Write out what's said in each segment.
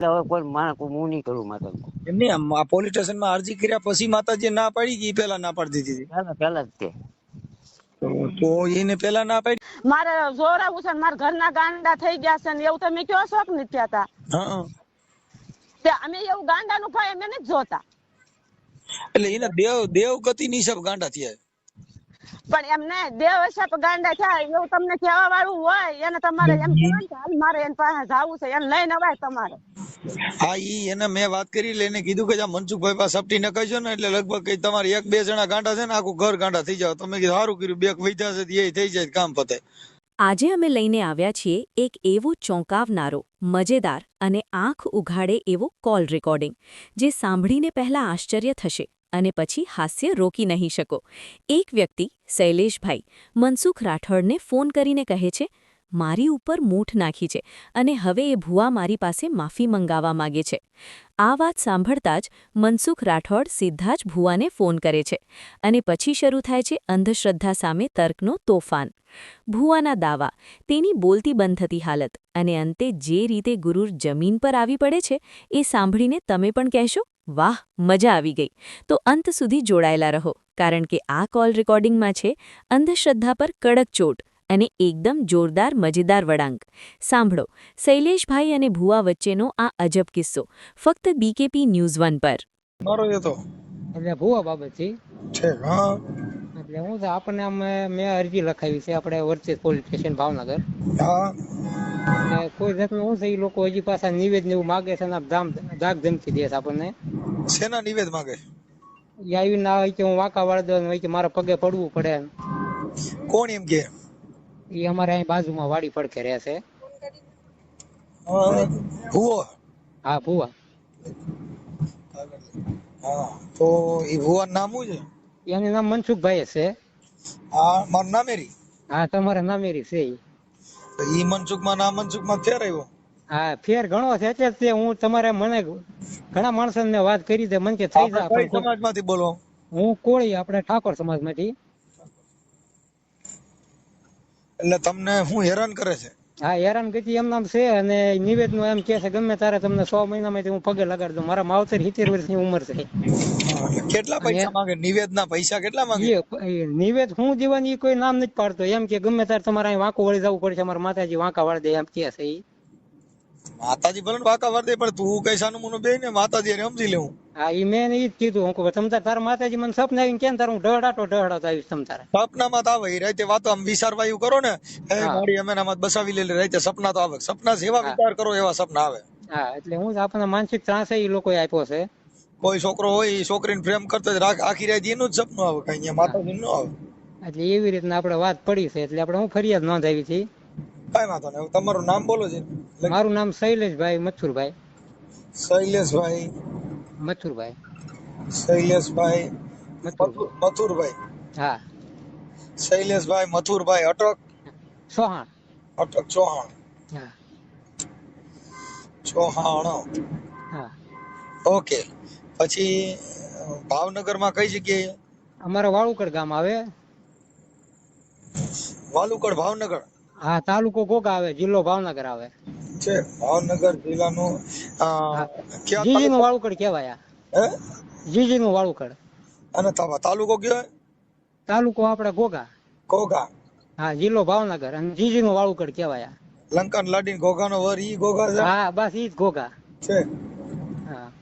હવે કોઈ માણસ હું નહીં કરું માતા એમની આ પોલીસ સ્ટેશનમાં અરજી કર્યા પછી માતાજી ના પાડી કે પેલા ના પાડી દીધી પહેલા પહેલા જ તે તો એને પેલા ના પાડી? મારે જોર છે મારા ઘરના ગાંડા થઈ ગયા છે ને એવું તમે કયો છો નથી તે અમે એવું ગાંડાનું ભાઈ અમે નથી જોતા. એટલે એને દેવ દેવ ગતિ નિશબ ગાંડા થયા. પણ એમને દેવ હશે ગાંડા થયા એવું તમને કહેવા વાળું હોય એને તમારે એમ કહેવાય કે હાલ મારે એની પાસે જવું છે એને લઈને અવાય તમારે. હા ઈ એને મેં વાત કરી એટલે એને કીધું કે જા મનસુખભાઈ પાસે સપટી ન કહેજો ને એટલે લગભગ કઈ તમારે એક બે જણા ગાંડા છે ને આખું ઘર ગાંડા થઈ જાવ તમે કીધું સારું કર્યું બે વૈધા છે એ થઈ જાય કામ પતે. આજે અમે લઈને આવ્યા છીએ એક એવો ચોંકાવનારો મજેદાર અને આંખ ઉઘાડે એવો કોલ રેકોર્ડિંગ જે સાંભળીને પહેલા આશ્ચર્ય થશે. અને પછી હાસ્ય રોકી નહીં શકો. એક વ્યક્તિ, શૈલેષભાઈ, મનસુખ રાઠોડને ફોન કરીને કહે છે, મારી ઉપર મૂઠ નાખી છે અને હવે એ ભુવા મારી પાસે માફી મંગાવવા માગે છે. આ વાત સાંભળતા જ મનસુખ રાઠોડ સીધા જ ભુવાને ફોન કરે છે અને પછી શરૂ થાય છે અંધશ્રદ્ધા સામે તર્કનો તોફાન. ભુવાના દાવા, તેની બોલતી બંધ થતી હાલત અને અંતે જે રીતે ગુરુર જમીન પર આવી પડે છે એ સાંભળીને તમે પણ કહેશો? વાહ મજા આવી ગઈ. તો અંત સુધી જોડાયેલા રહો કારણ કે આ કોલ રેકોર્ડિંગમાં છે અંધશ્રદ્ધા પર કડક ચોટ અને એકદમ જોરદાર મજેદાર વળાંક. સાંભળો શૈલેષભાઈ અને ભુવા વચ્ચેનો આ અજબ કિસ્સો ફક્ત બીકેપી ન્યૂઝ વન પર. મારો એ તો. ભૂવા બાબતથી? છે હા. એટલે હું આપણને આમ મેં અરજી લખાવી છે આપણે વર્ચેસ પોલીસ સ્ટેશન ભાવનગર. હા. કોઈ જાતનું હું છે એ લોકો હજી પાછા નિવેદન એવું માગે છે ધામ ધાક ધમકી દે છે આપણને. શેના નિવેદ માગે? એ આવીને ના હોય કે હું વાંકા વાળ દઉં હોય કે મારા પગે પડવું પડે કોણ એમ કે? એ અમારે અહીં બાજુમાં વાડી પડખે રહે છે. ભૂવો? હા ભૂવા. હા તો એ ભુવાનું નામ શું છે? એનું નામ મનસુખભાઈ છે હા મારું નામેરી હા તમારા નામેરી છે ઈ. મનસુખમાં ના મનસુખમાં ફેર આવ્યો. હા ફેર ઘણો છે. એટલે તે હું તમારે મને ઘણા માણસો ને વાત કરી દે મને કે થઈ જા આપણે સમાજમાંથી બોલો. હું કોળી આપણે ઠાકોર સમાજમાંથી એટલે તમને હું હેરાન કરે છે. હા હેરાન ગતિ એમ નામ છે અને નિવેદનું એમ કે છે ગમે તારે તમને સો મહિનામાં હું પગે લગાડી દઉં. મારા માવતર સિત્તેર વર્ષની ઉંમર છે. કેટલા પૈસા માંગે? નિવેદના પૈસા કેટલા માંગે? એ- એ નિવેદ હું જીવન ઈ કોઈ નામ નથી પાડતો. એમ કે ગમે તારે તમારે અહીં વાંકો વળી જવું પડશે અમારા માતાજી વાંકા વાળી દે એમ કે છે માતાજી ભલે વાંકા વાર દે પણ તું કઈ સાનું મુનું બે ને માતાજી અરે સમજી લેવું. હા ઈ મેં ઈ જ કીધું. હું કહું તમ તાર માતાજી મને સપના આવીને કેમ તારું ડહડાટો ઢહડાતો આવી આવીશ તમ તારે સપનામાં તો આવે રાતે વાતો આમ વિચારવા એવું કરો ને એ મારી અમે નામાં બસાવી લે રાતે સપના તો આવે. સપના જેવા વિચાર કરો એવા સપના આવે. હા એટલે હું આપણને માનસિક ત્રાસ એ લોકોએ આપ્યો છે. કોઈ છોકરો હોય એ છોકરીને પ્રેમ કરતો આખી રાત એનું જ સપનું આવે કઈ માતાજી નું આવે. એટલે એવી રીતના આપણે વાત પડી છે એટલે આપણે હું ફરિયાદ નોંધાવી હતી. કઈ વાંધો નહીં તમારું નામ બોલો છે મારું નામ શૈલેષભાઈ મથુરભાઈ. શૈલેષભાઈ. મથુરભાઈ. શૈલેષભાઈ. મથુર મથુર- મથુરભાઈ. હા. શૈલેષભાઈ મથુરભાઈ અટક. ચૌહાણ. અટક ચૌહાણ. હા. ચૌહાણ. હા. ઓકે. પછી ભાવનગરમાં કઈ જગ્યાએ? અમારે વાળુકડ ગામ આવે. વાલુકડ ભાવનગર? હા તાલુકો ગોગા આવે જિલ્લો ભાવનગર આવે. છે? ભાવનગર જિલ્લાનો જીજી નું? વાળુકડ કહેવાય હે? જીજી નું વાળુકડ. અને તાલુકો કયો? તાલુકો આપણે ગોગા. ઘોઘા હા જિલ્લો ભાવનગર. અને જીજી નું વાળુકડ કહેવાય આ. લાડી લાડીન ઘોઘાનો વર ઈ ઘોઘા છે? હા બસ ઈ જ ગોગા. છે. હા.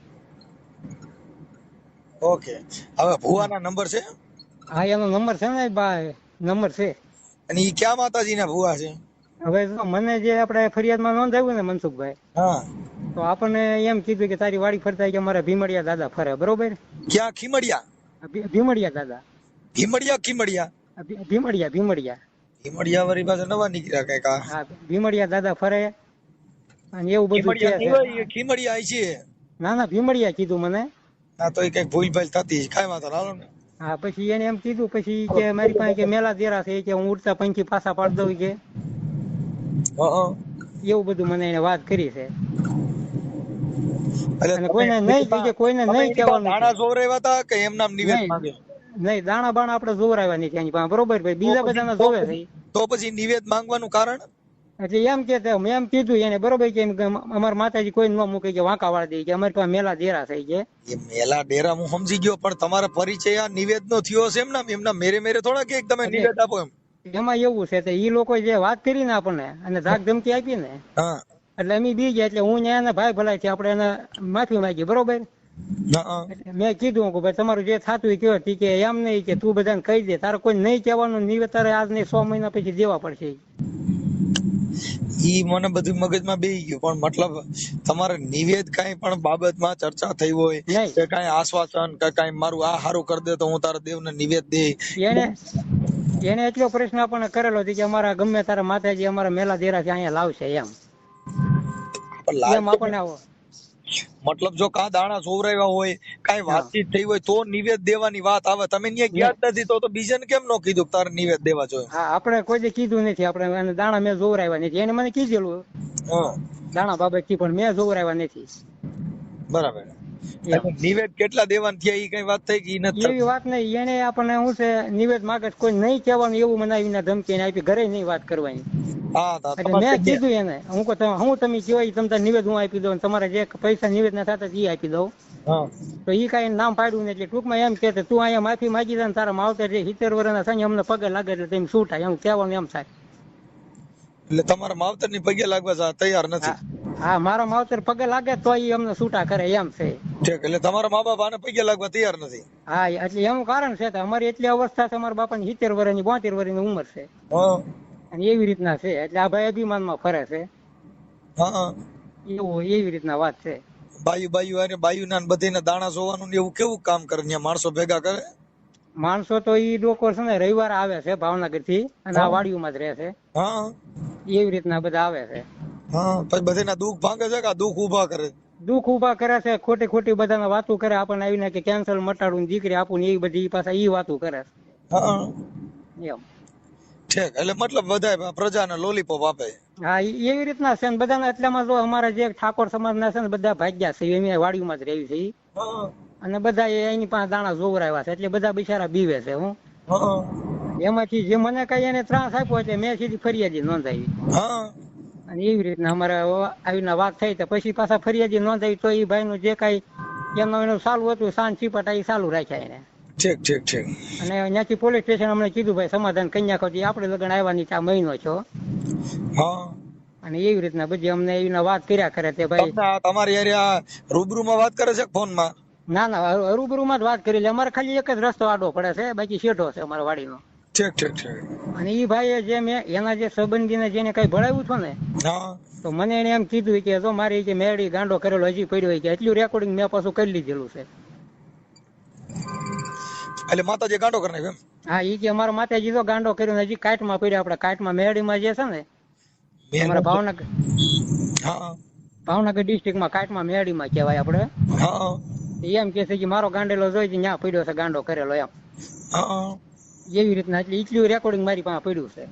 ઓકે. હવે ભુવાના નંબર છે? હા એનો નંબર છે ને બા નંબર છે. અને ઈ ક્યાં માતાજીના ભુવા છે? હવે જો મને જે આપણે ફરિયાદમાં નોંધાવ્યું ને મનસુખભાઈ હા. તો આપણને એમ કીધું કે તારી વાડી ફરતા કે અમારા ભીમડિયા દાદા ફરે બરોબર? ક્યાં? ખીમડિયા? ભીમડિયા દાદા. ભીમડિયા ખીમડિયા? ભીમડિયા ભીમડિયા ભીમડિયા. વાળી પાસે નવા નીકળ્યા કંઈક હા ભીમડિયા દાદા ફરે. અને એવું બધું ખીમડિયા છે. ના ના ભીમડિયા કીધું મને. હા તો એ કંઈક ભૂલ ભાલ થતી. કાંઈ વાંધો હાલો ને. હા પછી એને એમ કીધું પછી કે મારી પાસે કે મેલા દેરા છે કે હું ઉડતા પંખી પાછા પાડી દઉં કે. એવું બધું મને એને વાત કરી છે. અને કોઈને નહીં કીધું, કોઈને નહીં કહેવાનું. દાણા જોવરાવ્યા હતા કે એમ નામ નિવેદ નહીં. માંગે? નહીં દાણા બાણા આપણે જોવરાવ્યા નહીં એની પાસે બરોબર ભાઈ બીજા બધાના જોવે છે. તો પછી નિવેદ માંગવાનું કારણ? એટલે એમ કે મેં એમ કીધું એને બરોબર કે અમાર અમારા માતાજી કોઈ ન મૂકે કે વાંકા વાળા દે કે અમારી પાસે મેલા ડેરા થઈ છે એ મેલા ડેરા હું સમજી ગયો પણ તમારા પરિચય આ નિવેદ નો થયો છે એમ ને એમના મેરે મેરે થોડા કે તમે નિવેદ આપો એમ. એમાં એવું છે તે ઈ લોકો જે વાત કરી ને આપણને અને ધાક ધમકી આપી ને એટલે અમે બી ગયા એટલે હું ને એના ભાઈ ભલાઈ છે આપણે એને માફી માંગી બરોબર? મેં કીધું કે ભાઈ તમારું જે થતું કયો કે એમ નહીં કે તું બધાને કહી દે. તારે કોઈ નહીં કહેવાનું નહીં તારે આજ નહીં સો મહિના પછી દેવા પડશે ઈ મને બધું મગજમાં બેહી ગયું. પણ મતલબ તમારે નિવેદ કઈ પણ બાબતમાં ચર્ચા થઈ હોય. કે કઈ આશ્વાસન કે કઈ મારું આ હારું કરી દે તો હું તારા દેવને નિવેદ દે એને એને એટલો પ્રશ્ન આપણને કરેલો કે અમારા ગમે તારા માતાજી અમારા મેલા દેરાથી અહીંયા લાવશે એમ. એમ આપણને આવો. મતલબ જો કા દાણા સોવરાવ્યા હોય કાંઈ વાતચીત થઈ હોય તો નિવેદ દેવાની વાત આવે. તમે ત્યાં ગયા જ નથી તો તો બીજાને કેમ નો કીધું તારે નિવેદ દેવા જોઈએ? હા આપણે કોઈ જે કીધું નથી આપણે દાણા મેં જોવરાવ્યા નથી. એને મને કીધેલું. હા. દાણા બાબતથી પણ મેં જોવરાવ્યા નથી. બરાબર. નિવેદ કેટલા દેવાના થયા એ કઈ વાત થઈ ગઈ નથી એવી વાત નહીં. એને આપણને શું છે નિવેદ માગે કોઈ નહીં કહેવાનું એવું મને આવીને ધમકી આપી ઘરે નહીં વાત કરવાની. હા મેં કીધું એને હું કહું તમે- હું તમે કયો ઈ તમ નિવેદ હું આપી દઉં તમારે જે પૈસા નિવેદ ના થતા એ આપી દઉં. તો ઈ કાંઈ નામ પાડ્યું ને એટલે ટૂંકમાં એમ કે તું અહીંયા માફી માગી દે તારા માવતર જે સિત્તેર વર્ષના થાય અમને પગે લાગે એટલે તેમ શું થાય? એમ કહેવાનું એમ થાય. એટલે તમારા માવતરની પગે લાગવા તૈયાર નથી. હા મારો માવતર પગે લાગે તો ઈ અમને છૂટા કરે એમ છે. ઠીક એટલે તમારા મા બાપ આને પગે લાગવા તૈયાર નથી. હા એટલે એનું કારણ છે કે અમારી એટલી અવસ્થા છે અમારા બાપાની સિત્તેર વર્ષની બોતેર વર્ષની ઉંમર છે. અને એવી રીતના છે એટલે આ ભાઈ અભિમાનમાં ફરે છે. હા એવું એવી રીતના વાત છે. બાયુ બાયુ અને બાયુ ના બધીને દાણા જોવાનું ને એવું કેવું કામ કરે ત્યાં માણસો ભેગા કરે? માણસો તો ઈ લોકો છે ને રવિવારે આવે છે ભાવનગરથી અને આ વાડીઓમાં જ રહે છે. હા. એવી રીતના બધા આવે છે. હા પછી બધાના દુઃખ ભાંગે છે કે દુઃખ ઊભા કરે? દુઃખ ઊભા કરે છે ખોટી ખોટી બધાને વાતો કરે આપણને આવીને કે કેન્સલ મટાડું દીકરી આપું એ બધી પાછા એ વાતો કરે હા. એમ. ઠીક એટલે મતલબ બધાય પ્રજાને લોલીપોપ આપે. હા એવી રીતના છે ને બધાના એટલામાં જો અમારા જે ઠાકોર સમાજના છે ને બધા ભાગ્યા છે એમ વાડીમાં જ રહેવી છે અને બધા એની પાસે દાણા જોવરાવ્યા છે એટલે બધા બિચારા બીવે છે હું. એમાંથી જે મને કઈ એને ત્રાસ આપ્યો એટલે મેં સીધી ફરિયાદી નોંધાવી. હા. અને એવી રીતના અમારે આવીના વાત થઈ તો પછી પાછા ફરિયાદી નોંધાવી તો એ ભાઈનું જે કાંઈ એમનું એનું ચાલુ હતું સાંજ છીપાટા એ ચાલુ રાખ્યા એને. ઠીક ઠીક ઠીક. અને અહીંયાથી પોલીસ સ્ટેશન અમને કીધું ભાઈ સમાધાન કરી નાખો આપણે લગ્ન આવવાની આ મહિનો છો. હા. અને એવી રીતના બધી અમને એવી વાત કર્યા કરે તે ભાઈ. તમારી એરિયા રૂબરૂમાં વાત કરે છે ફોન ફોનમાં? ના ના રૂબરૂમાં જ વાત કરી લે. અમારે ખાલી એક જ રસ્તો આડો પડે છે બાકી શેઠો છે અમારા વાડીનો. ઠીક ઠીક ઠીક. અને એ ભાઈએ જે મેં એના જે સંબંધીને જેને કઈ ભણાવ્યું છું ને હા. તો મને એને એમ કીધું કે જો મારી જે મેળી ગાંડો કરેલો હજી પડ્યો હોય કે એટલું રેકોર્ડિંગ મેં પાછું કરી લીધેલું છે. એટલે માતાજી ગાંડો કરી નાખ્યો એમ? હા ઈ કે અમારો માતાજી તો ગાંડો કર્યો ને હજી કાટમાં પડ્યો આપણે. કાટમાં મેળીમાં જે છે ને અમારા ભાવનગર હા. ભાવનગર ડિસ્ટ્રિક્ટમાં કાટમાં મેળીમાં કહેવાય આપણે. હા. એમ કે છે કે મારો ગાંડેલો જોઈ ત્યાં પડ્યો છે ગાંડો કરેલો એમ. હા. એવી રીતના એટલે એટલું રેકોર્ડિંગ મારી પાસે પડ્યું છે.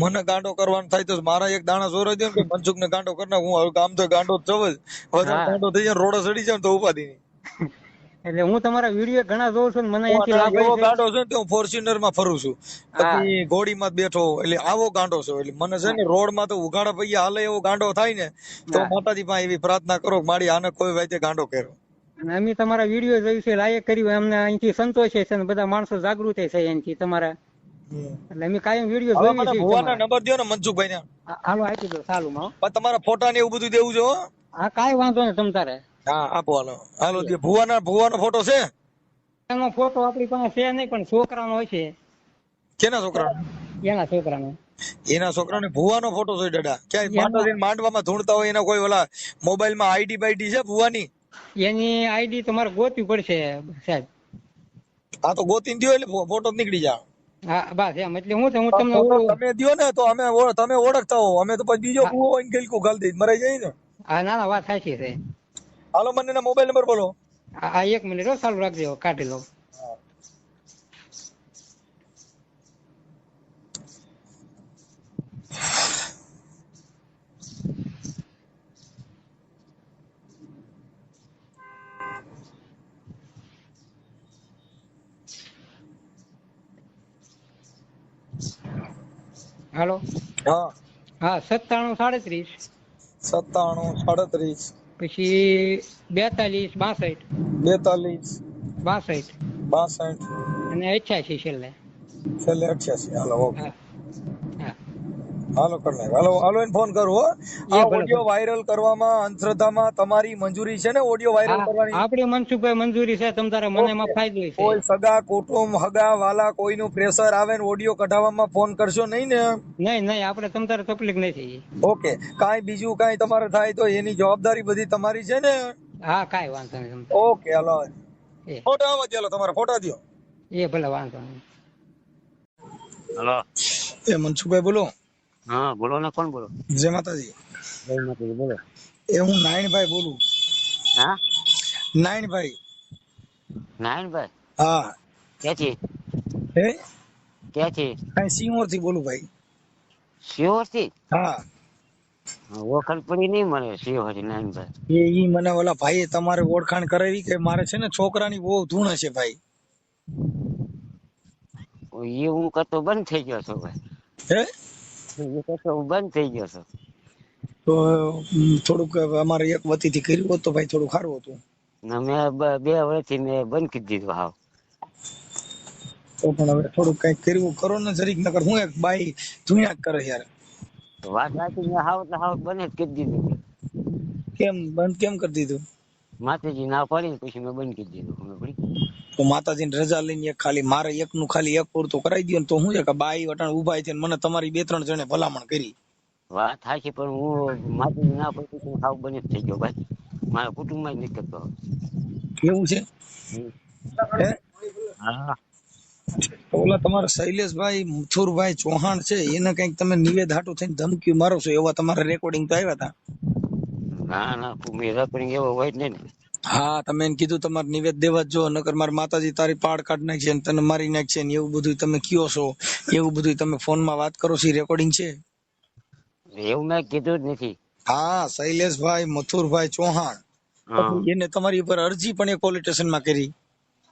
મને ગાંડો કરવાનું થાય તો મારા એક દાણા જોરાઈ દે કે મનસુખ ને ગાંડો કરી હું હવે આમ તો ગાંડો જ છું જ. હવે ગાંડો થઈ જાય રોડે ચડી જાય તો ઉપાધિ નહીં. એટલે હું તમારા વીડિયો ઘણા જોઉં છું મને એથી લાભ એવો. ગાંડો છે તો હું ફોર્ચ્યુનરમાં ફરું છું. પછી ઘોડી માં બેઠો એટલે આવો ગાંડો છે. એટલે મને છે ને રોડમાં તો ઉઘાડા પૈયા હાલે એવો ગાંડો થાય ને તો માતાજી પાસે એવી પ્રાર્થના કરો કે મારી આને કોઈ વાતે ગાંડો કર્યો. અને અમે તમારા વીડિયો જોયું છે લાયક કર્યું. અમને અહીંથી સંતોષે છે અને બધા માણસો જાગૃત છે અહીંથી તમારા. એટલે અમે કાયમ વીડિયો જોઈએ છીએ ભુવાના નંબર દો ને મનસુખભાઈ ને હાલો આપી દો સાલું માં પણ તમારા ફોટા ને એવું બધું દેવું જો હા? કાઈ વાંધો નહીં તમ તારે. હા આપો હાલો. હાલો જે ભુવાના ભુવાનો ફોટો છે? એનો ફોટો આપણી પાસે છે નહીં પણ છોકરાનો હોય છે. કેના છોકરા? એના છોકરાનો. એના છોકરાને ભુવાનો ફોટો છે દાદા. ક્યાંય માંડવા માંડવામાં ધૂણતા હોય એના કોઈ ઓલા મોબાઈલમાં આઈડી બાઈડી છે ભુવાની? એની આઈડી તમારે ગોતવી પડશે સાહેબ. આ તો ગોતી દો એટલે ફોટો નીકળી જાય હા બસ એમ. એટલે હું હું તમને તમે દ્યો ને તો અમે તમે ઓળખતા હો. અમે તો પછી બીજો કુવો હોય ને ગિલકું ગાલી દઈ મરાઈ જાય ને. હા ના ના વાત સાચી છે. હાલો મને મોબાઈલ નંબર બોલો. આ આ એક મિનિટ હો, ચાલુ રાખજો કાઢી લઉં. હાલો? હા. હા સત્તાણું સાડત્રીસ. સત્તાણું સાડત્રીસ. પછી બેતાલીસ બાસઠ. બેતાલીસ. બાસઠ. બાસઠ. અને અઠ્યાસી છેલ્લે. છેલ્લે અઠ્યાસી. હાલો ઓકે. હા હા. હાલો કરી હાલો હાલો એને ફોન કરો આ ઓડિયો વાયરલ કરવામાં અંધશ્રદ્ધામાં તમારી મંજૂરી છે ને? ઓડિયો વાયરલ કરવાની? આપણી મનસુખભાઈ મંજૂરી છે તમ તારે મને એમાં ફાયદો છે. કોઈ સગા કુટુંબ હગા વાલા કોઈનું પ્રેશર આવે ને ઓડિયો કઢાવવામાં ફોન કરશો નહીં ને? નહીં નહીં આપણે તમ તારે તકલીફ નથી. ઓકે. કાંઈ બીજું કાંઈ તમારે થાય તો એની જવાબદારી બધી તમારી છે ને? હા કાંઈ વાંધો નહીં ઓકે હાલો ફોટા આવા ચાલો તમારા ફોટા દ્યો. એ ભલે વાંધો નહીં. હલો. એ મનસુખભાઈ બોલો. હા બોલો ને કોણ બોલો? જય માતાજી. જય માતાજી બોલો. એ હું નાયણભાઈ બોલું. હા? નાયણભાઈ. નાયણભાઈ? હા. ક્યાંથી? હે? ક્યાંથી? કાંઈ સિંહોરથી બોલું ભાઈ. સિંહોરથી હા ઓળખાણ પડી નહીં મને સિંહોરથી નારાયણભાઈ એ ઈ મને ઓલા ભાઈએ તમારે ઓળખાણ કરાવી કે મારે છે ને છોકરાની બહુ ધૂણ છે ભાઈ. એ હું કરતો બંધ થઈ ગયો છો ભાઈ. હે? હું બંધ થઈ ગયો છું. તો થોડુંક અમારે એક વતીથી કર્યું હોત તો ભાઈ થોડું સારું હતું. મેં બે વર્ષથી મેં બંધ કરી દીધું હાવ. તો પણ હવે થોડુંક કંઈક કર્યું કરો ને જરીક નકર હું એક બાઈ ધુણ્યા કરે યાર. વાત સાચી મેં હાવ તો હાવ બંધ જ કરી દીધું કેમ બંધ કેમ કરી દીધું? માતાજી ના પાડી પછી મેં બંધ કરી દીધું પડી તો માતાજીની રજા લઈને એક ખાલી મારે એકનું ખાલી એક પૂરતું કરાવી દયો ને તો હું છે કે બાઈ વટાણ ઊભા થઈને મને તમારી બે ત્રણ જણે ભલામણ કરી. વાત સાચી પણ હું માતાજી ના હાવ બંધ જ થઈ ગયો ભાઈ. મારા કુટુંબમાં જ નથી કરતો. એવું છે? હા? ઓલા તમારા શૈલેષભાઈ મથુરભાઈ ચૌહાણ છે એને કંઈક તમે નિવેદ હાટું થઈને ધમકી મારો છો એવા તમારા રેકોર્ડિંગ તો આવ્યા હતા ના ના મેં રકડી એવો હોય જ નહીં ને. હા તમે એને કીધું તમારે નિવેદ દેવા જો નકર મારા માતાજી તારી પાડ કાઢ નાખશે ને તને મારી નાખશે ને એવું બધું તમે કયો છો એવું બધું તમે ફોનમાં વાત કરો છો રેકોર્ડિંગ છે? એવું મેં કીધું જ નથી. હા શૈલેષભાઈ મથુરભાઈ ચૌહાણ. એને તમારી ઉપર અરજી પણ એ પોલીસ સ્ટેશનમાં કરી.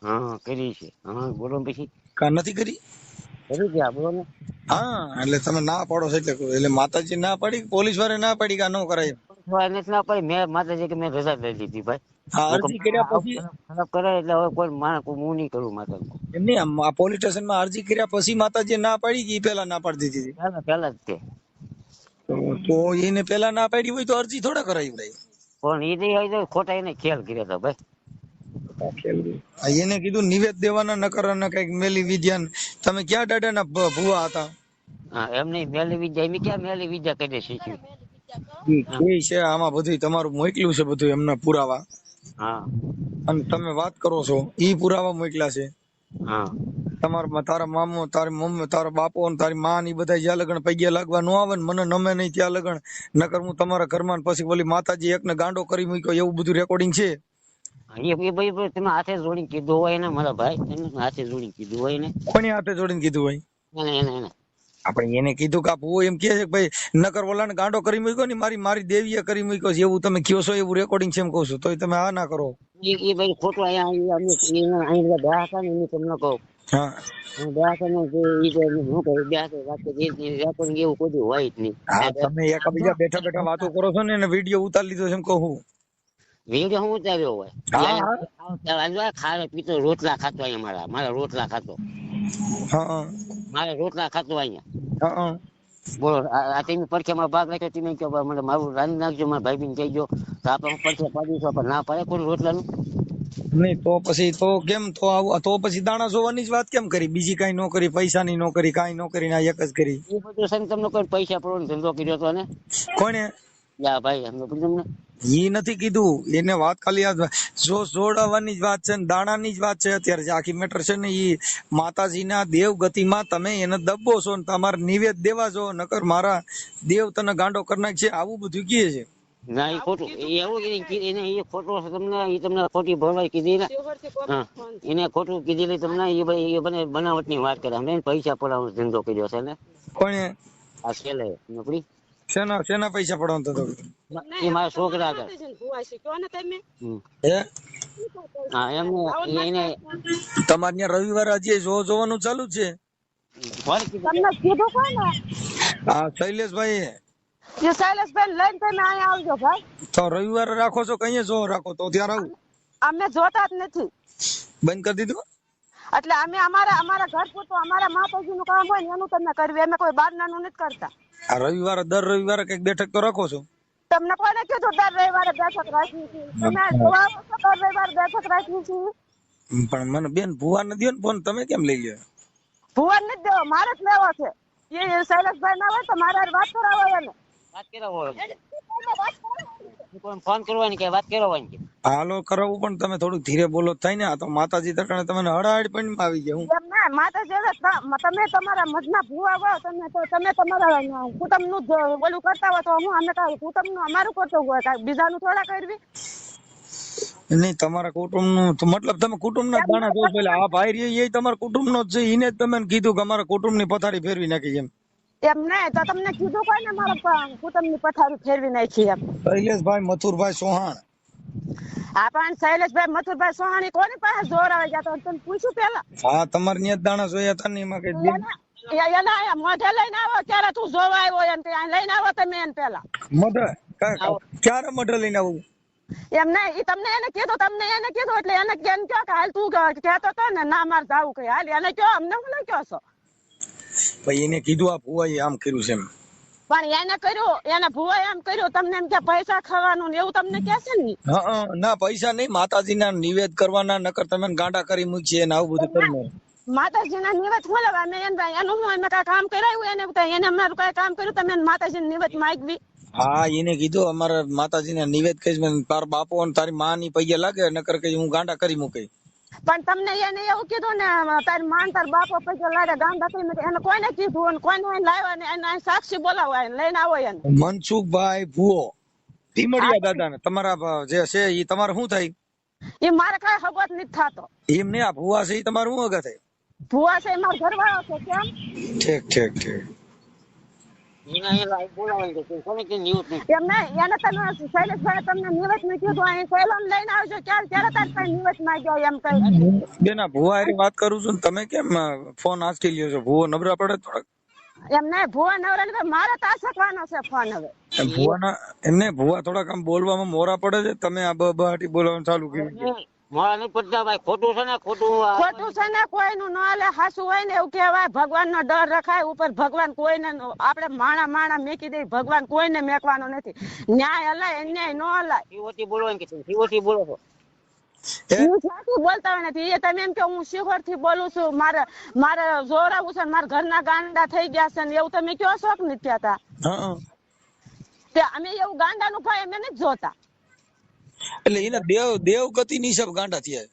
હા કરી છે. હા બોલો પછી. કા નથી કરી? કરી છે બોલો ને. હા એટલે તમે ના પાડો છો એટલે એટલે માતાજી ના પાડી પોલીસ વાળે ના પાડી કા ન કરાય ના પાડી મેં માતાજી કે મેં રજા લઈ લીધી ભાઈ. અરજી કર્યા પછી ખરાબ કરે એટલે હવે કોઈ માણસ હું નહીં કરું માતાજી એમ નહીં આ પોલીસ સ્ટેશનમાં અરજી કર્યા પછી માતાજી ના પાડી કે પેલા ના પાડી દીધી પહેલા જ તે તો એને પેલા ના પાડી હોય તો અરજી થોડા કરાવી ભાઈ પણ એ નહીં હોય તો ખોટા એને ખ્યાલ કર્યો હતા ભાઈ. એને કીધું નિવેદ દેવાના નકર અને કંઈક મેલી વિદ્યા તમે ક્યાં દાદા ના ભુવા હતા? હા એમ નહીં મેલી વિદ્યા એમ ક્યાં મેલી વિદ્યા કરી શીખી ઈ છે આમાં બધું તમારું મોકલ્યું છે બધું એમના પુરાવા. હા. અને તમે વાત કરો છો ઈ પુરાવા મોકલ્યા છે. હા. તમારા તારા મામો તારી મમ્મી તારા બાપો ને તારી માં ની બધા જ્યાં લગન પૈયા લાગવા નો આવે ને મને નમે નહીં ત્યાં લગન. નકર હું તમારા ઘરમાં પછી ઓલી માતાજી એકને ગાંડો કરી મૂક્યો એવું બધું રેકોર્ડિંગ છે? તમે હાથે જોડીને કીધું હોય ને મારા ભાઈ તમે હાથે જોડીને કીધું હોય ને. કોની હાથે જોડીને કીધું હોય? એને એને. આપણે એને કીધું કે આપવું એમ કે છે ભાઈ નકર વલણ ગાંડો કરી મૂક્યો ને મારી મારી દેવીએ કરી મૂક્યો છે. એવું તમે કયો છો એવું રેકોર્ડિંગ છે એમ કહું છું. તોય તમે આ ના કરો. એ ભાઈ ખોટું અહીંયા અહીં બધા હતા ને એને તમને કહું તમે એકબીજા બેઠા બેઠા વાતો કરો છો ને એને વીડિયો ઉતારી લીધો છે એમ કહું વીડિયો હું ઉતાર્યો હોય? હા, પીતો રોટલા ખાતો અહીંયા મારા મારા રોટલા ખાતો. મારા રોટલા ખાતો અહીંયા. બોલો આ તમે પડખેમાં ભાગ રાખ્યો તમે કહો ભાઈ મને મારું રાંધી નાખજો મારા ભાઈ બહેન કહેજો તો આપણે હું પાડી પાડીશું પણ ના પાડે કોઈ રોટલાનું? નહીં તો પછી તો કેમ? તો આવું તો પછી દાણા જોવાની જ વાત કેમ કરી? બીજી કઈ નો કરી પૈસાની નો કરી કાંઈ નો કરી ને એક જ કરી. એ બધું સંતમ નો કોઈ પૈસા પડવાનો ધંધો કર્યો હતો ને? કોને યા ભાઈ એમને કીધું તમને. ઈ નથી કીધું. એને વાત ખાલી આ જો જોડાવાની જ વાત છે ને દાણાની જ વાત છે અત્યારે. જે આખી મેટર છે ને ઈ માતાજીના દેવ ગતિમાં તમે એને દબો છો ને તમારે નિવેદ દેવા જો નકર મારા દેવ તને ગાંડો કરી નાખશે આવું બધું કહે છે. ના એ ખોટું. એવું એને એ ખોટું છે તમને. એ તમને ખોટી ભરવાઈ કીધી ને. હા. એને ખોટું કીધેલી તમને એ ભાઈ એ બને બનાવટની વાત કરે. અમે પૈસા પડાવવાનો ધંધો કર્યો છે ને? કોને આ છેલ્લે નોકરી? શેના શેના પૈસા પડવાનો તો એ મારા છોકરા આગળ હે? હા એમ એને તમારે ત્યાં રવિવાર આજે જો જોવાનું ચાલુ છે. હા શૈલેષભાઈ એ શૈલેષભાઈ લઈને તમે અહીંયા આવજો ભાઈ. તો રવિવારે રાખો છો કઈ જો રાખો? તો ત્યારે આવું અમે જોતા જ નથી. બંધ કરી દીધું? એટલે અમે અમારા અમારા ઘર પૂરતું અમારા માતાજીનું કામ હોય ને એનું તમે કરવી. અમે કોઈ બહારનાનું નથી કરતા. આ રવિવારે દર રવિવારે કંઈક બેઠક તો રાખો છો. તમને કોને કીધું દર રવિવારે બેઠક રાખવી છે? તમે જોવા છો દર રવિવારે બેઠક રાખવી છે? પણ મને બેન ભુવા ને દો ને ફોન તમે કેમ લઈ લ્યો? ભુવાન ને દેવો મારે જ લેવો છે. એ શૈલેષભાઈ ના હોય તો મારે વાત કરાવો એને વાત કરાવો ફોન કરવાની કે વાત કરવાની કે. હાલો કરાવું પણ તમે થોડું ધીરે બોલો થાય ને. આ તો માતાજી તરણે તમે હડાડ પણ આવી ગયા હું. એમ ના માતાજી તમે તમારા મજના ભૂવા હો તમે તો તમે તમારા કુટુંબનું ઓલું કરતા હોય તો હું અમે કાંઈ કુટુંબનું અમારું કરતો હોય બીજાનું થોડા કરવી? નહીં તમારા કુટુંબનું મતલબ તમે કુટુંબ ના દાણા જો પેલા આ ભાઈ રે એ તમારા કુટુંબ નો જ છે. એને જ તમે કીધું કે અમારા કુટુંબની પથારી ફેરવી નાખી એમ. એમ નહીં તો તમને કીધું કોઈ ને મારા કુટુંબની પથારી ફેરવી નાખી એમ. શૈલેષભાઈ મથુરભાઈ ચૌહાણ આ પણ શૈલેષભાઈ મથુરભાઈ સોહાણી કોની પાસે જોર આવે ગયા? તો તમે પૂછ્યું પેલા હા તમારે ત્યાં દાણા જોયા હતા ને એમાં કઈ એના એ- મોઢે લઈને આવો ત્યારે તું જોવા આવ્યો એમ તે લઈને આવો તમે એમ પેલા મોઢે? ક્યારે મોઢે લઈને આવું? એમ નહીં ઈ તમને એને કીધું તમને એને કીધું એટલે એને કેમ કયો કે હાલ તું કહેતો તો ને ના માર જાવું કઈ. હાલ એને કયો અમને હું કયો છો? ભાઈ એને કીધું આ ભુવાએ આમ કર્યું છે એમ. પણ એને કર્યું એને ભુવાએ આમ કર્યું તમને એમ કે પૈસા ખાવાનું ને એવું તમને કે છે ને હા ના પૈસા નહીં માતાજીના નિવેદ કરવાના નકર તમે ગાંડા કરી મૂકીએ ને આવું બધું કરવું માતાજીના નિવેદ હું મેં એને એનું અમે કાંઈ કામ કરાવ્યું એને એને અમારું કાંઈ કામ કર્યું? તમે માતાજી માતાજીને નિવેદ માગવી? હા એને કીધું અમારે માતાજીને નિવેદ કહીશ મેં તાર બાપો અને તારી માં ની પૈયા લાગે નકર કઈ હું ગાંડા કરી મૂકે પણ તમને એને એવું કીધું ને તારી માન તાર બાપો પૈસા લાડે ગામ દાખલી મેં એને કોઈને કીધું અને કોઈને એને લાવ્યા ને એને સાક્ષી બોલાવવા એને લઈને આવો એને. મનસુખભાઈ ભુવો ધીમડિયા દાદા ને તમારા જે છે એ તમારે શું થાય? એ મારે કઈ હગવત નથી થતો. એમ ને આ ભુવા છે એ તમારું શું અગત થાય? ભુવા છે એ મારો ઘરવાળો છે કેમ? ઠીક ઠીક ઠીક. એને અહીંયા બોલાવવાની કે કોને કે ન્યૂઝ નહીં એમ એને તમે શૈલેષભાઈ તમને નિવેદ મેં કીધું અહીં સહેલોન લઈને આવજો ક્યારે ક્યારે તાર કઈ નિવેદ માંગ્યો એમ કઈ બેન આ વાત કરું છું તમે કેમ ફોન આંચકી લ્યો છો? ભુવો નબળા પડે થોડાક. એમ નહીં ભુવા નવરા ને મારે તો આ શકવાનો છે ફોન હવે. એમ ભુવાના એમને ભુવા થોડાક આમ બોલવામાં મોરા પડે છે તમે આ બ બહાટી બોલવાનું ચાલુ કર્યું. મોડા નહીં પડતા ભાઈ. ખોટું છે ને ખોટું ખોટું છે ને કોઈનું ન હાલે હાસું હોય ને એવું કહેવાય. ભગવાન નો ડર રખાય ઉપર ભગવાન કોઈને ન- આપણે માણા માણા મેકી દઈ ભગવાન કોઈને મેકવાનો નથી. ન્યાય હલાય અન્યાય ન હલાય. શિવોથી બોલવાની કે શિવોથી બોલો છો. હું બોલતા હોય નથી. એ તમે એમ કે હું શિહોરથી બોલું છું. મારે મારે જોર આવું છે ને મારા ઘરના ગાંડા થઈ ગયા છે ને એવું તમે કયો શોખ કે નથી કહેતા. તે અમે એવું ગાંડાનું ભાઈ અમે નથી જોતા. એટલે એને દેવ દેવ ગતિ ની હિસાબ ગાંડા થયા.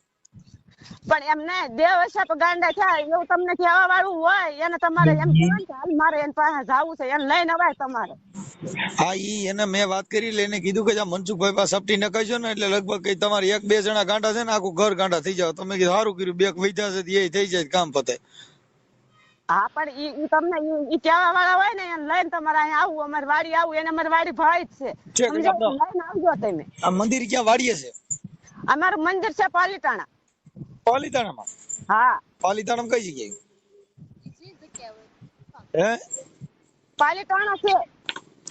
પણ એમ ને દેવ હશે ગાંડા થયા એવું તમને કહેવા વાળું હોય? એને તમારે એમ કહેવાય કે હાલ મારે એની પાસે જાવું છે એને લઈને અવાય તમારે. હા ઈ એને મેં વાત કરી એટલે એને કીધું કે જા મનસુખભાઈ પાસે સપટી નખાઈશો ને એટલે લગભગ કઈ તમારે એક બે જણા ગાંડા છે ને આખું ઘર ગાંડા થઈ જાવ તમે કીધું સારું કર્યું બે વૈધા છે એ થઈ જાય કામ પતે. હા પણ ઈ ઈ તમને ઈ ઈ વાળા હોય ને એને લઈને તમારે અહીંયા આવું અમારી વાડી આવું એને અમારી વાડી ભાઈ જ છે. લઈને આવજો તમે. આ મંદિર ક્યાં વાડીએ છે? અમારું મંદિર છે પાલીતાણા. પાલીતાણામાં? હા. પાલીતાણામાં કઈ જગ્યાએ? હે? પાલીતાણા છે.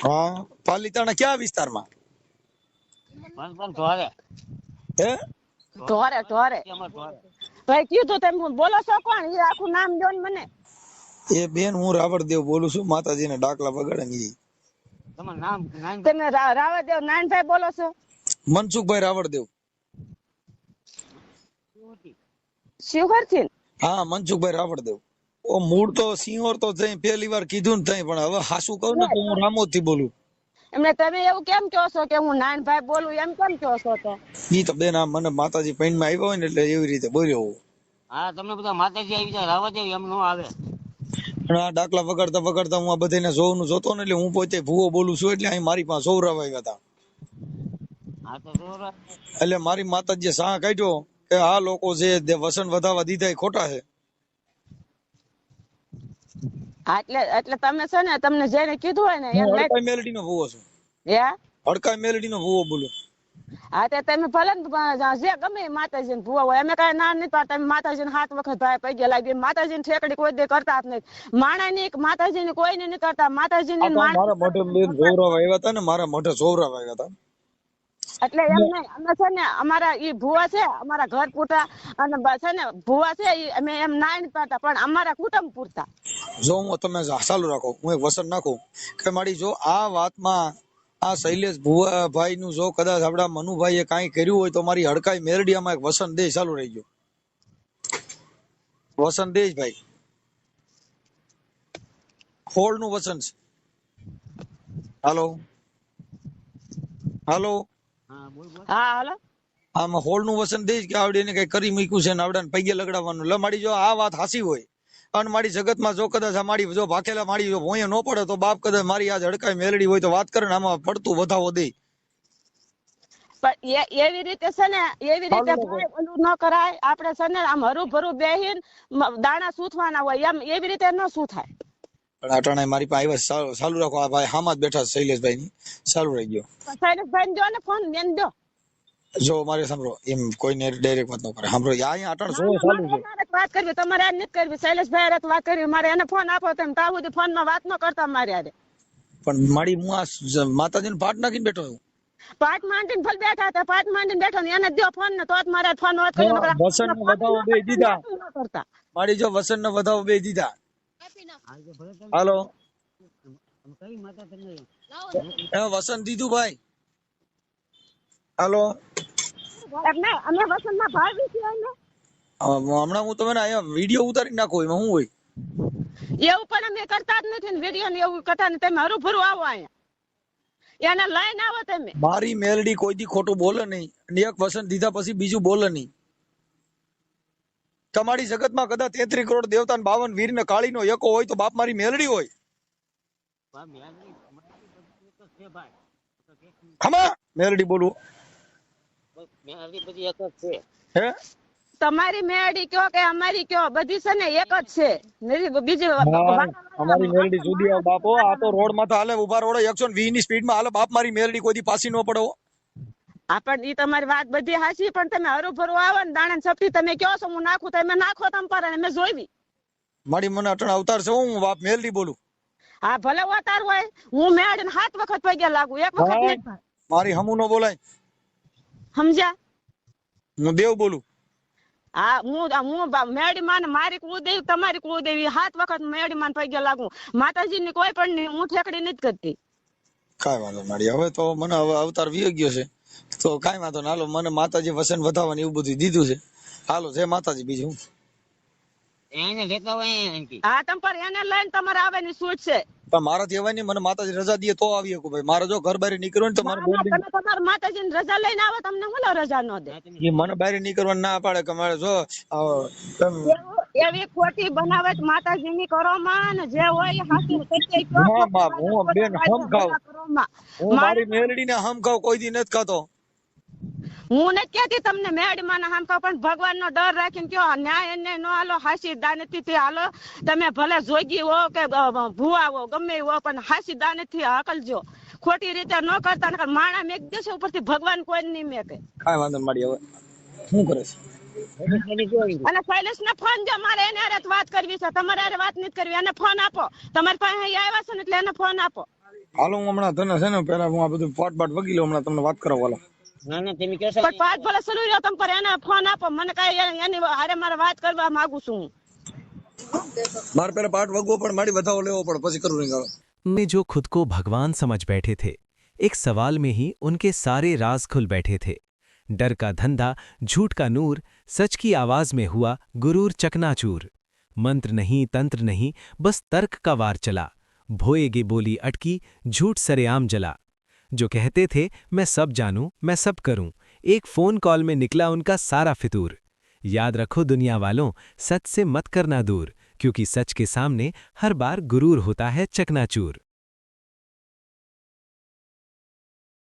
હા પાલીતાણા ક્યાં વિસ્તારમાં? પણ પણ ધોરે હે? ઢોરે ભાઈ કીધું તમે બોલો છો કોણ? એ આખું નામ દો ને મને. એ બેન હું રાવળદેવ બોલું છું માતાજીના ડાકલા વગાડે ને ઈ તમારું નામ નામ? તમે રા- રાવદેવ નાનભાઈ બોલો છો? મનસુખભાઈ રાવળદેવ. શિવહરથી હા મનસુખભાઈ રાવળદેવ. ઓ મૂળ તો સિંહોર તો થઈ પહેલી વાર કીધું ને થઈ પણ હવે હાસુ કહું ને તો હું રામોદથી બોલું. એમને તમે એવું કેમ કહો છો કે હું નાનભાઈ બોલું? એમ કેમ કહો છો તો? ઈ તો બેન આ મને માતાજી પૈણમાં આવ્યા હોય ને એટલે એવી રીતે બોલ્યો હું. હા તમને બધા માતાજી આવી જાય રાવા દેવ એમ નો આવે. પણ આ ડાકલા વગાડતા વગાડતા હું આ બધાને જોવાનું જોતો ને એટલે હું પોતે ભૂવો બોલું છું એટલે અહીં મારી પાસે સૌરાવ આવ્યા હતા. એટલે મારી માતાજીએ સાહ કાઢ્યો કે આ લોકો છે જે વસન વધાવા દીધા એ ખોટા છે. એટલે એટલે તમે છે ને તમને જેને કીધું હોય ને મેલડી નો ભૂવો છું. હડકાઈ મેલડી નો ભૂવો બોલું. હા તે તમે ભલે જે ગમે એ માતાજીને ભૂવા હોય અમે કઈ ના નહીં પાડતા. અમે માતાજીને હાથ વખત ભાઈ પગે લાગી માતાજીને ઠેકડી કોઈ દે કરતા જ નહીં માણાની માતાજીને કોઈ નહીં કરતા. માતાજીની આ મારા મોઢે લઈને જોવરાવ આવ્યા હતા ને મારા મોઢે જોવરાવ આવ્યા હતા. એટલે એમ નહીં. અમે છે ને અમારા ઈ ભુવા છે અમારા ઘર પૂરતા. અને છે ને ભુવા છે ઈ અમે એમ ના નહીં પાડતા. પણ અમારા કુટુંબ પૂરતા. જો હું તમે ચાલુ રાખો. હું એક વસન નાખું. કે મારી જો આ વાતમાં આ શૈલેષ ભુવાભાઈ નું જો કદાચ આપડા મનુભાઈએ કાંઈ કર્યું હોય તો મારી હડકાઈ મેરડિયામાં એક વસંત દેશ ચાલુ રહી ગયો. વસંત દેશ ભાઈ. હોળનું વસન છે. હાલો. હાલો. હા હાલો. આમાં હોળનું વસન દેશ કે આવડે એને કઈ કરી મૂક્યું છે ને આવડાને પગે લગડાવવાનું લમાડી જો આ વાત હાસી હોય. અને મારી જગતમાં જો કદાચ આ મારી જો ભાખેલા મારી જો ભોંયે ન પડે તો બાપ કદાચ મારી આજ હડકાઈ મેલડી હોય તો વાત કરે ને આમાં પડતું વધાવો દે. પણ એવી રીતે છે ને એવી રીતે ઓલું ન કરાય. આપણે છે ને આમ હરું ભરું બેહીન દાણા સૂથવાના હોય. એમ એવી રીતે ન સૂથાય પણ અટાણે મારી પાસે આવ્યા ચાલુ- રાખો. આ ભાઈ હામાં જ બેઠા છે શૈલેષભાઈ ની ચાલુ રહી ગયો. શૈલેષભાઈ દો ને ફોન મેન દો જો મારે સાંભળો એમ કોઈને ડાયરેક્ટ વાત ન કરે. સાંભળો આ અહીંયા અટાણ સો ચાલુ છે. વાત કરવી તમારે આ નથી કરવી. શૈલેષભાઈ રાત વાત કરવી. મારે એને ફોન આપો તેમ ત્યાં સુધી ફોનમાં વાત ન કરતા મારે આરે પણ મારી હું આ માતાજીને પાઠ નાખીને બેઠો છું. પાટ માંડીને ફલ બેઠા હતા પાટ માંડીને બેઠો ને એને દો ફોન ને તો જ મારે ફોન વાત કરી વસન વસંતને વધાવો બે દીધા. મારી જો વસન ને વધાવો બે દીધા. હાલો. વસન દીધું ભાઈ. હાલો. અમે વસંતના ભાવી છીએ હમણાં હું તમને અહીંયા વીડિયો ઉતારી નાખો એમાં શું હોય? એવું પણ અમે કરતા જ નથી ને વીડિયો ને એવું કરતા ને તમે હરું ભરું આવો અહીંયા. એને લઈને આવો તમે. મારી મેલડી કોઈ દી ખોટું બોલે નહીં અને એક વસન દીધા પછી બીજું બોલે નહીં. તમારી જગતમાં કદાચ તેત્રી કરોડ દેવતા બાવન વીર ને કાળી નો એકો હોય તો બાપ મારી મેલડી હોય. ખમા મેલડી બોલું. બસ બધી એક જ છે. હે? તમારી મેળી કયો કે અમારી કયો? બધી છે ને એક જ છે. બીજી અમારી મેલડી જુદી આવે બાપો. આ તો રોડમાં હાલે ઊભા રોડ. એકસો વીસની સ્પીડમાં હાલે. બાપ મારી મેલડી કોઈ દી પાછી ન પડો આપણ ઈ તમારી વાત બધી હાચી પણ તમે હરું ભરું આવો ને દાણા સપટી તમે કયો છો? હું નાખું તમે નાખો તમ પર અને મેં જોઈવી. મારી મને અટણ અવતાર છે હું બાપ મેલડી બોલું. હા ભલે અવતાર હોય હું મેળીને સાત વખત પગે લાગુ. એક વખત નહીં મારી હમુ નો બોલાય. સમજ્યા? હું દેવ બોલું. હા હું હું બા- મેળી માં મારી કુળદેવી તમારી કુળદેવી. સાત વખત મેળી માન પગે લાગુ માતાજી ની કોઈ પણ હું ઠેકડી નથી કરતી. કઈ વાંધો મારી હવે તો મને હવે અવતાર વી ગયો છે. તો કઈ વાંધો ના હાલો મને માતાજી વસન વધાવવાનું એવું બધું દીધું છે. હાલો જય માતાજી બીજું. એને લેતા હોય હા તમ પર એને લઈને તમારે આવવાની છૂટ છે. પણ મારાથી અવાય મને માતાજી રજા દે તો આવી શકું ભાઈ. મારે જો ઘર બહાર નીકળવું તો મારે ના, ના, તમે તમારા માતાજી ની રજા લઈને આવો તમને હું લો રજા ન દે? એ મને બહાર નીકળવા ના પાડે કે મારે જો એવું- ખોટી બનાવટ માતાજી ની કરો માં જે હોય એ હાચું સત્ય કહો. હું બેન હમ ખાવ. હું મારી મેલડીને હમ ખાવ કોઈ દી નથી ખાતો. હું નથી કેતી તમને મેળીમાં ના હામકા પણ ભગવાન નો ડર રાખીને કયો ન્યાય એને નો હાલો હાસી દાનતી થી હાલો તમે ભલે જોગી હો કે ભુવા હો ગમે હો પણ હાસી દાનતી હકલજો ખોટી રીતે ન કરતા નકર માણા મેક દેશે ઉપરથી ભગવાન કોઈ નહીં મેકે. કાઈ વાંધો મારી હવે શું કરે છે? અને શૈલેષ ને ફોન જો મારે એને અરે વાત કરવી છે. તમારે અરે વાત નથી કરવી એને ફોન આપો. તમારી પાસે આવ્યા છે ને એટલે એને ફોન આપો. હાલો હું હમણાં તને છે ને પેલા હું આ બધું પાટ બાટ વગી લઉં હમણાં તમને વાત કરાવ હાલો. ના ના તમે કહો છો પણ પાઠ ભલે શરૂ રહ્યો તમે પર એને ફોન આપો મને કઈ એની હારે મારે વાત કરવા માંગુ છું હું મારે પેલા પાટ વગવો પણ મારી વધાવો લેવો પડે પછી કરું નહીં હાલો में जो खुद को भगवान समझ बैठे थे एक सवाल में ही उनके सारे राज खुल बैठे थे डर का धंधा झूठ का नूर सच की आवाज में हुआ गुरूर चकनाचूर मंत्र नहीं तंत्र नहीं बस तर्क का वार चला भोएगी बोली अटकी झूठ सरेआम जला जो कहते थे, मैं सब जानूं, मैं सब करूँ। एक फ़ोन कॉल में निकला उनका सारा फितूर। याद रखो दुनिया वालों, सच से मत करना दूर, क्योंकि सच के सामने हर बार गुरूर होता है चकनाचूर।